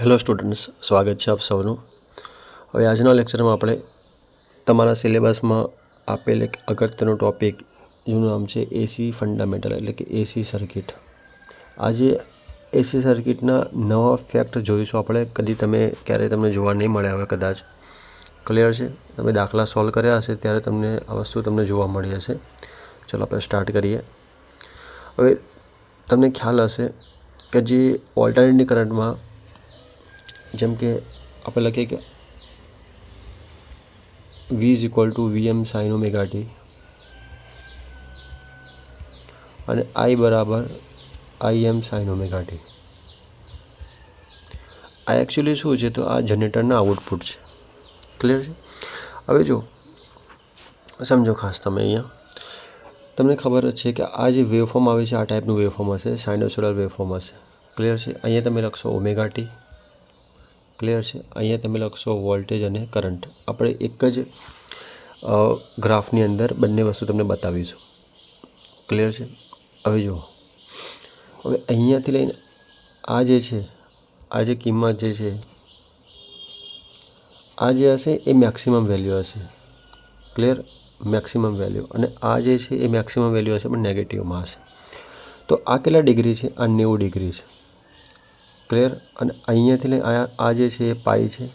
Hello students, સ્વાગત છે આપ સૌનું. હવે આજના લેક્ચરમાં આપણે તમારા સિલેબસમાં આપેલ એક અગત્યનો ટોપિક, જેનું નામ છે એસી ફંડામેન્ટલ એટલે કે એસી સર્કિટ આજે એસી સર્કિટના નવા ફેક્ટ જોઈશું આપણે. કદી તમે ક્યારેય તમને જોવા નહીં મળે હવે કદાચ. ક્લિયર છે? તમે દાખલા સોલ્વ કર્યા હશે, ત્યારે તમને આ વસ્તુ તમને જોવા મળી હશે. ચલો આપણે સ્ટાર્ટ કરીએ. હવે તમને ખ્યાલ હશે કે જે ઓલ્ટરનેટિવ કરંટમાં જેમ કે આપણે લખીએ કે V is equal to VM sine omega T અને આઈ બરાબર I M sine omega T આ એકચ્યુઅલી શું છે? તો આ જનરેટરના આઉટપુટ છે. ક્લિયર છે? હવે જો, સમજો ખાસ તમે અહીંયા. તમને ખબર જ છે કે આ જે વેવફોર્મ આવે છે, આ ટાઈપનું વેવફોર્મ હશે સાઇનોસોડલ વેવફોર્મ હશે. ક્લિયર છે? અહીંયા તમે લખશો ઓમેગા ટી ક્લિયર છે. અહીંયા તમે લખશો વોલ્ટેજ અને કરંટ આપણે એક જ ગ્રાફની અંદર બંને વસ્તુ તમને બતાવીશું. ક્લિયર છે? હવે જુઓ. હવે અહીંયાથી લઈને આ જે છે, આ જે કિંમત જે છે, આ જે હશે એ મેક્સિમમ વેલ્યુ હશે. ક્લિયર મેક્સિમમ વેલ્યુ અને આ જે છે એ મેક્સિમમ વેલ્યુ હશે પણ નેગેટિવમાં હશે. તો આ કેટલા ડિગ્રી છે? આ નેવું ડિગ્રી છે. ક્લિયર અને અહીંયાથી લઈ આ આ જે છે એ પાઈ છે.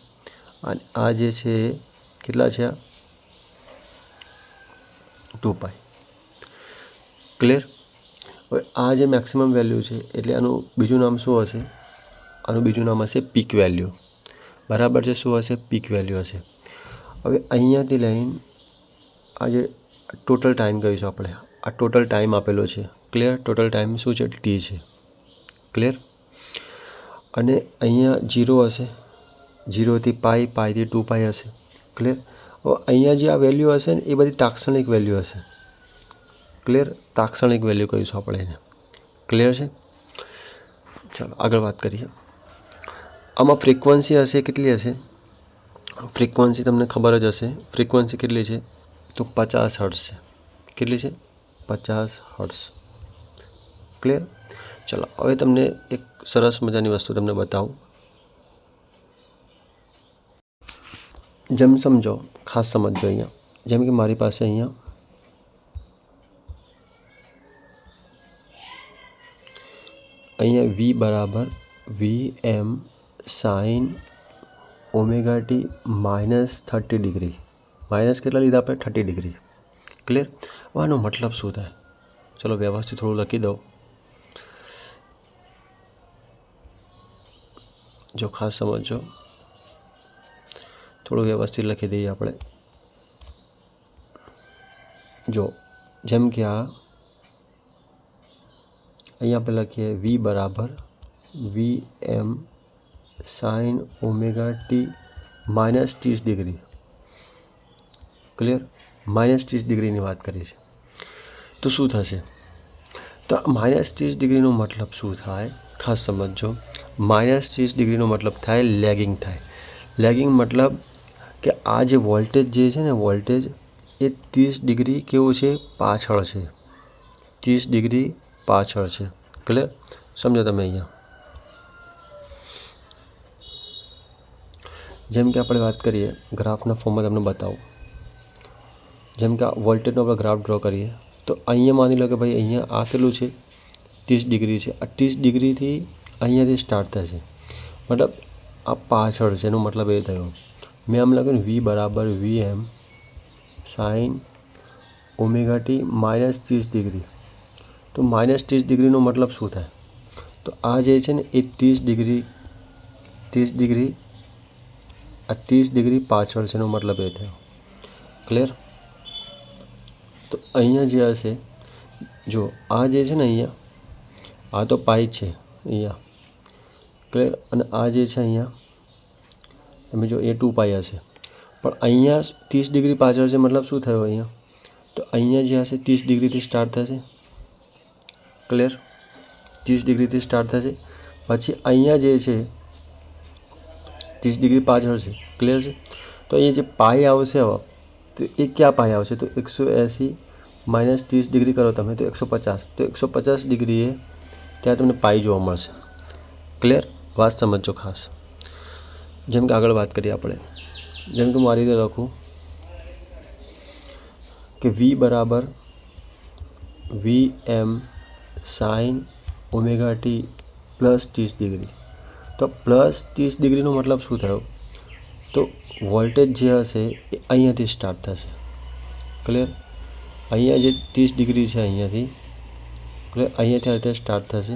અને આ જે છે એ કેટલા છે આ? Two pi. ક્લિયર હવે આ જે મેક્સિમમ વેલ્યુ છે એટલે આનું બીજું નામ શું હશે? આનું બીજું નામ હશે પીક વેલ્યુ બરાબર છે, શું હશે? પીક વેલ્યુ હશે. હવે અહીંયાથી લઈને આ જે ટોટલ ટાઈમ કહીશું આપણે. આ ટોટલ ટાઈમ આપેલો છે. ક્લિયર ટોટલ ટાઈમ શું છે? ટી છે. ક્લિયર અને અહીંયા જીરો હશે. જીરોથી પાઈ પાઈથી ટુ પાઈ હશે. ક્લિયર હવે અહીંયા જે આ વેલ્યુ હશે ને, એ બધી તાક્ષણિક વેલ્યુ હશે. ક્લિયર તાક્ષણિક વેલ્યુ કહીશું આપણે એને. ક્લિયર છે? ચાલો, આગળ વાત કરીએ. આમાં ફ્રિકવન્સી હશે, કેટલી હશે? ફ્રિકવન્સી તમને ખબર જ હશે. ફ્રિકવન્સી કેટલી છે? તો પચાસ હર્ટ્સ છે. કેટલી છે? પચાસ હર્ટ્સ ક્લિયર ચલો, હવે તમને એક સરસ મજાની વસ્તુ તમને બતાવું. જેમ સમજો, ખાસ સમજો અહીંયા. જેમ કે મારી પાસે અહીંયા અહીંયા વી બરાબર V M sine omega T minus thirty degree minus કેટલા લીધા આપણે? થર્ટી ડિગ્રી ક્લિયર આનો મતલબ શું થાય? ચલો વ્યવસ્થિત થોડું લખી દઉં. જો ખાસ સમજો. થોડું વ્યવસ્થિત લખી દઈએ આપણે. જો, જેમ કે આ, અહીંયા આપણે લખીએ વી બરાબર V M sine omega T minus ત્રીસ ડિગ્રી. ક્લિયર માઇનસ ત્રીસ ડિગ્રીની વાત કરી છે તો શું થશે? તો માઇનસ ત્રીસ ડિગ્રીનો મતલબ શું થાય? ખાસ સમજો માઇનસ ત્રીસ ડિગ્રીનો મતલબ થાય, લેગિંગ થાય. લેગિંગ મતલબ કે આ જે વોલ્ટેજ જે છે ને, વોલ્ટેજ એ ત્રીસ ડિગ્રી કેવો છે? પાછળ છે. ત્રીસ ડિગ્રી પાછળ છે. ક્લિયર સમજો તમે અહીંયા. જેમ કે આપણે વાત કરીએ, ગ્રાફના ફોર્મમાં તમને બતાવું. જેમ કે વોલ્ટેજનો આપણે ગ્રાફ ડ્રો કરીએ, તો અહીંયા માની લો કે ભાઈ અહીંયા આ કેટલું છે? ત્રીસ ડિગ્રી છે. આ ડિગ્રીથી અહીંયાથી સ્ટાર્ટ થશે મતલબ આ પાછળ છે એનો મતલબ એ થયો. મેં આમ લખ્યું વી બરાબર V M sine omega T minus ત્રીસ ડિગ્રી. તો માઇનસ ત્રીસ ડિગ્રીનો મતલબ શું થાય? તો આ જે છે ને, એ ત્રીસ ડિગ્રી ત્રીસ ડિગ્રી, આ ત્રીસ ડિગ્રી પાછળ છે એનો મતલબ એ થયો. ક્લિયર તો અહીંયા જે હશે, જો આ જે છે ને અહીંયા આ તો પાઈ છે, અહીંયા. ક્લિયર અને આ જે છે અહીંયા, તમે જો એ ટુ પાઈ હશે પણ અહીંયા ત્રીસ ડિગ્રી પાછળ છે, મતલબ શું થયું અહીંયા? તો અહીંયા જે હશે, ત્રીસ ડિગ્રીથી સ્ટાર્ટ થશે. ક્લિયર ત્રીસ ડિગ્રીથી સ્ટાર્ટ થશે. પછી અહીંયા જે છે, ત્રીસ ડિગ્રી પાછળ છે. ક્લિયર છે? તો અહીંયા જે પાય આવશે, હવે, તો એ ક્યાં પાય આવશે? તો એકસો એંસી માઇનસ ત્રીસ ડિગ્રી કરો તમે, તો એકસો પચાસ. તો એકસો પચાસ ડિગ્રીએ ત્યાં તમને પાઈ જોવા મળશે. ક્લિયર વાત સમજો ખાસ. જેમ કે આગળ વાત કરીએ આપણે. જેમ કે હું આ રીતે લખું કે વી બરાબર V M sine omega T plus ત્રીસ ડિગ્રી તો પ્લસ ત્રીસ ડિગ્રીનો મતલબ શું થયો? તો વોલ્ટેજ જે હશે એ અહીંયાથી સ્ટાર્ટ થશે. ક્લિયર અહીંયા જે ત્રીસ ડિગ્રી છે અહીંયાથી ક્લિયર અહીંયાથી આ રીતે સ્ટાર્ટ થશે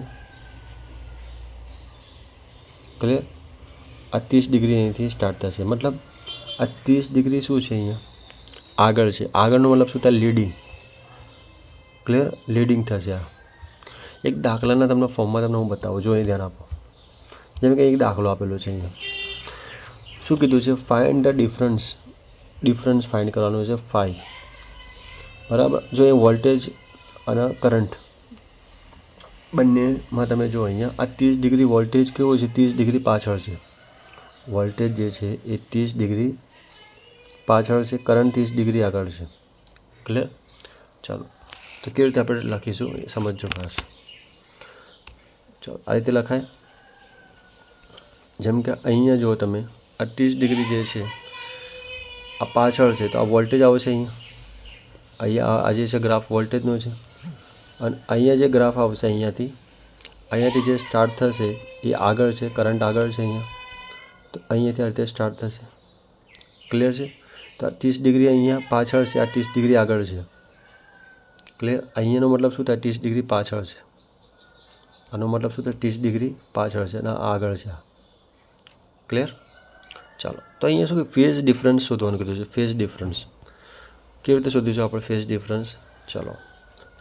ક્લિયર આ ત્રીસ ડિગ્રી અહીંથી સ્ટાર્ટ થશે મતલબ આ ત્રીસ ડિગ્રી શું છે અહીંયા? આગળ છે. આગળનો મતલબ શું થાય? લીડિંગ ક્લિયર લીડિંગ થશે આ. એક દાખલાના તમને ફોર્મમાં તમને હું બતાવું. જો અહીં ધ્યાન આપો. જેમ કે એક દાખલો આપેલો છે અહીંયા. શું કીધું છે? Find the difference difference find કરવાનો છે. ફાઈ બરાબર? જો એ વોલ્ટેજ અને કરંટ બંનેમાં તમે જો અહીંયા, આ ત્રીસ ડિગ્રી વોલ્ટેજ કેવો છે? ત્રીસ ડિગ્રી પાછળ છે. વોલ્ટેજ જે છે એ ત્રીસ ડિગ્રી પાછળ છે, કરંટ ત્રીસ ડિગ્રી આગળ છે. ક્લિયર ચાલો. તો કેવી રીતે આપણે લખીશું? એ સમજજો ખાસ. ચાલો, આ રીતે લખાય. જેમ કે અહીંયા જુઓ તમે, આ ત્રીસ ડિગ્રી જે છે, આ પાછળ છે. તો આ વોલ્ટેજ આવશે અહીંયા. અહીંયા આ જે છે ગ્રાફ વોલ્ટેજનો છે. અને અહીંયા જે ગ્રાફ આવશે અહીંયાથી અહીંયાથી જે સ્ટાર્ટ થશે, એ આગળ છે કરંટ આગળ છે અહીંયા. તો અહીંયાથી આ રીતે સ્ટાર્ટ થશે. ક્લિયર છે? તો આ ત્રીસ ડિગ્રી અહીંયા પાછળ છે, આ ત્રીસ ડિગ્રી આગળ છે. ક્લિયર અહીંયાનો મતલબ શું? થાય ત્રીસ ડિગ્રી પાછળ છે. આનો મતલબ શું? થાય ત્રીસ ડિગ્રી પાછળ છે અને આગળ છે ક્લિયર ચાલો. તો અહીંયા શું કે ફેઝ ડિફરન્સ શોધવાનું કીધું છે? ફેઝ ડિફરન્સ કેવી રીતે શોધીશું આપણે ફેઝ ડિફરન્સ ચાલો.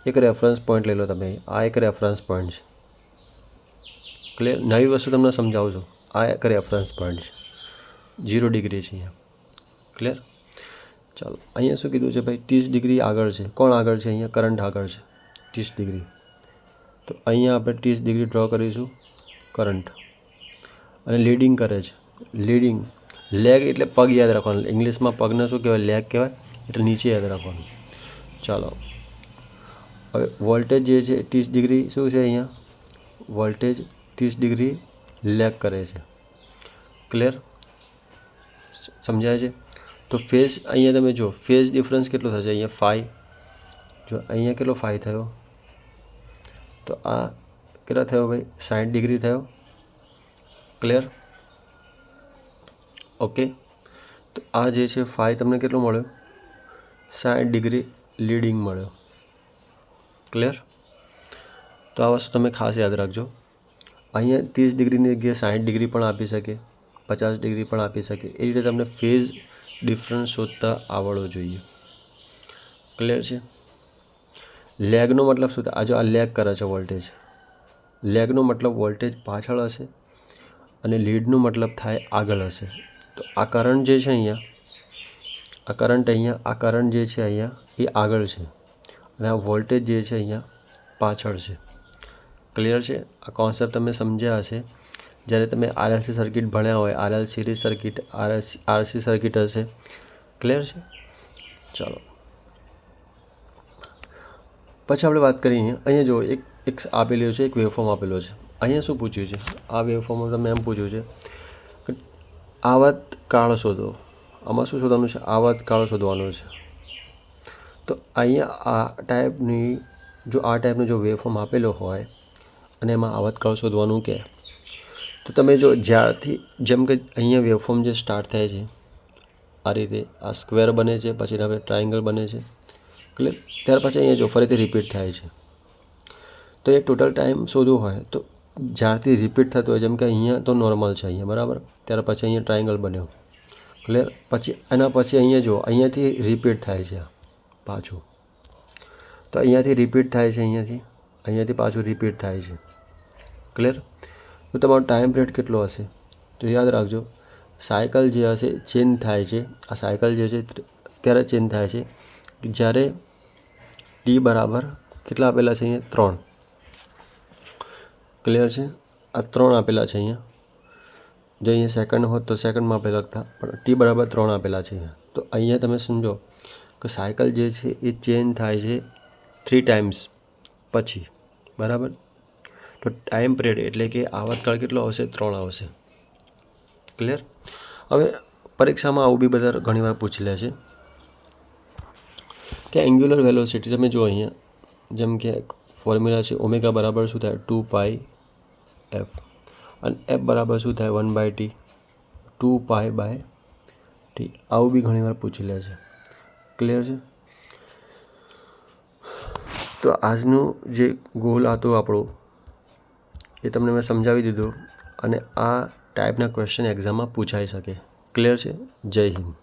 એક રેફરન્સ પોઈન્ટ લઈ લો તમે. આ એક રેફરન્સ પોઈન્ટ છે. ક્લિયર નવી વસ્તુ તમને સમજાવું છું. આ એક રેફરન્સ પોઈન્ટ છે. જીરો ડિગ્રી છે અહીંયા. ક્લિયર ચાલો, અહીંયા શું કીધું છે ભાઈ? ત્રીસ ડિગ્રી આગળ છે. કોણ આગળ છે અહીંયા? કરંટ આગળ છે. ત્રીસ ડિગ્રી તો અહીંયા આપણે ત્રીસ ડિગ્રી ડ્રો કરીશું. કરંટ અને લીડિંગ કરે છે. લીડિંગ લેગ એટલે પગ યાદ રાખવાનું. ઇંગ્લિશમાં પગને શું કહેવાય? લેગ કહેવાય? એટલે નીચે યાદ રાખવાનું. ચાલો. હવે વોલ્ટેજ જે છે, ત્રીસ ડિગ્રી શું છે અહીંયા? વોલ્ટેજ ત્રીસ ડિગ્રી લેગ કરે છે. ક્લિયર સમજાય છે? તો ફેઝ અહીંયા તમે જો ફેઝ ડિફરન્સ કેટલો થશે? અહીંયા ફાઈ જો અહીંયા કેટલો ફાઈ થયો? તો આ કેટલા થયો ભાઈ? સાઠ ડિગ્રી થયો. ક્લિયર ઓકે તો આ જે છે ફાઈ તમને કેટલો મળ્યો? સાઠ ડિગ્રી લીડિંગ મળ્યો. ક્લિયર તો આ વસ્તુ તમે ખાસ યાદ રાખજો. અહીંયા ત્રીસ ડિગ્રીની જગ્યાએ સાઠ ડિગ્રી પણ આપી શકે, પચાસ ડિગ્રી પણ આપી શકે. એ રીતે તમને ફેઝ ડિફરન્સ શોધતા આવડવો જોઈએ. ક્લિયર છે? લેગનો મતલબ શું? આ જો આ લેગ કરે છે વોલ્ટેજ લેગનો મતલબ વોલ્ટેજ પાછળ હશે અને લીડનો મતલબ થાય આગળ હશે. તો આ કરંટ જે છે અહીંયા, આ કરંટ અહીંયા, આ કરંટ જે છે અહીંયા, એ આગળ છે. અને આ વોલ્ટેજ જે છે અહીંયા પાછળ છે. ક્લિયર છે? આ કોન્સેપ્ટ તમે સમજ્યા હશે. જ્યારે તમે આરએલસી સર્કિટ ભણ્યા હોય RL series circuit RAC RC circuit હશે. ક્લિયર છે? ચાલો. પછી આપણે વાત કરીએ અહીંયા. અહીંયા જો એક એક આપેલું છે, એક વેવફોર્મ આપેલો છે. અહીંયા શું પૂછ્યું છે? આ વેવફોર્મમાં તમે એમ પૂછ્યું છે કે આવત કાળ શોધો. આમાં શું શોધવાનું છે? આવત કાળ શોધવાનું છે. તો અહીંયા આ ટાઈપની, જો આ ટાઈપનો જો વેવફોર્મ આપેલો હોય અને એમાં આવત કાળ શોધવાનું કે, તો તમે જો જ્યારથી જેમ કે અહીંયા વેવફોર્મ જે સ્ટાર્ટ થાય છે, આ રીતે આ સ્ક્વેર બને છે, પછી હવે ટ્રાયંગલ બને છે, એટલે ત્યાર પછી અહીંયા જો ફરીથી રિપીટ થાય છે. તો એ ટોટલ ટાઈમ શોધવું હોય, તો જ્યારથી રિપીટ થતું હોય, જેમ કે અહીંયા તો નોર્મલ છે અહીંયા, બરાબર? ત્યાર પછી અહીંયા ટ્રાયંગલ બન્યો. ક્લિયર પછી એના પછી અહીંયા જો, અહીંયાથી રિપીટ થાય છે. પાછું. તો અહીંયાથી રિપીટ થાય છે અહીંયાથી. અહીંયાથી પાછું રિપીટ થાય છે. ક્લિયર તો તમારો ટાઈમ પિરિયડ કેટલો હશે? તો યાદ રાખજો સાયકલ જે હશે ચેન્જ થાય છે. આ સાયકલ જે છે ક્યારે ચેન્જ થાય છે જ્યારે ટી બરાબર કેટલા આપેલા છે અહીંયા? ત્રણ. ક્લિયર છે? આ ત્રણ આપેલા છે અહીંયા. જો અહીંયા સેકન્ડ હોત તો સેકન્ડમાં આપેલા હતા, પણ ટી બરાબર ત્રણ આપેલા છે અહીંયા. તો અહીંયા તમે સમજો કે સાયકલ જે છે એ ચેન્જ થાય છે થ્રી ટાઈમ્સ પછી. બરાબર? તો ટાઈમ પિરિયડ એટલે કે આવતકાળ કેટલો આવશે? ત્રણ આવશે. ક્લિયર? હવે પરીક્ષામાં આવું બી બધા ઘણીવાર પૂછી લે છે કે એંગ્યુલર વેલોસિટી તમે જો અહીંયા, જેમ કે ફોર્મ્યુલા છે ઓમેગા બરાબર શું થાય? ટુ પાઈ એફ અને એફ બરાબર શું થાય? One by T two pi by T આવું બી ઘણીવાર પૂછી લે છે. ક્લિયર છે? તો આજનું જે ગોલ હતો આપણો, એ તમને મેં સમજાવી દીધો અને આ ટાઈપના ક્વેશ્ચન એક્ઝામમાં પૂછાઈ શકે. ક્લિયર છે? જય હિન્દ.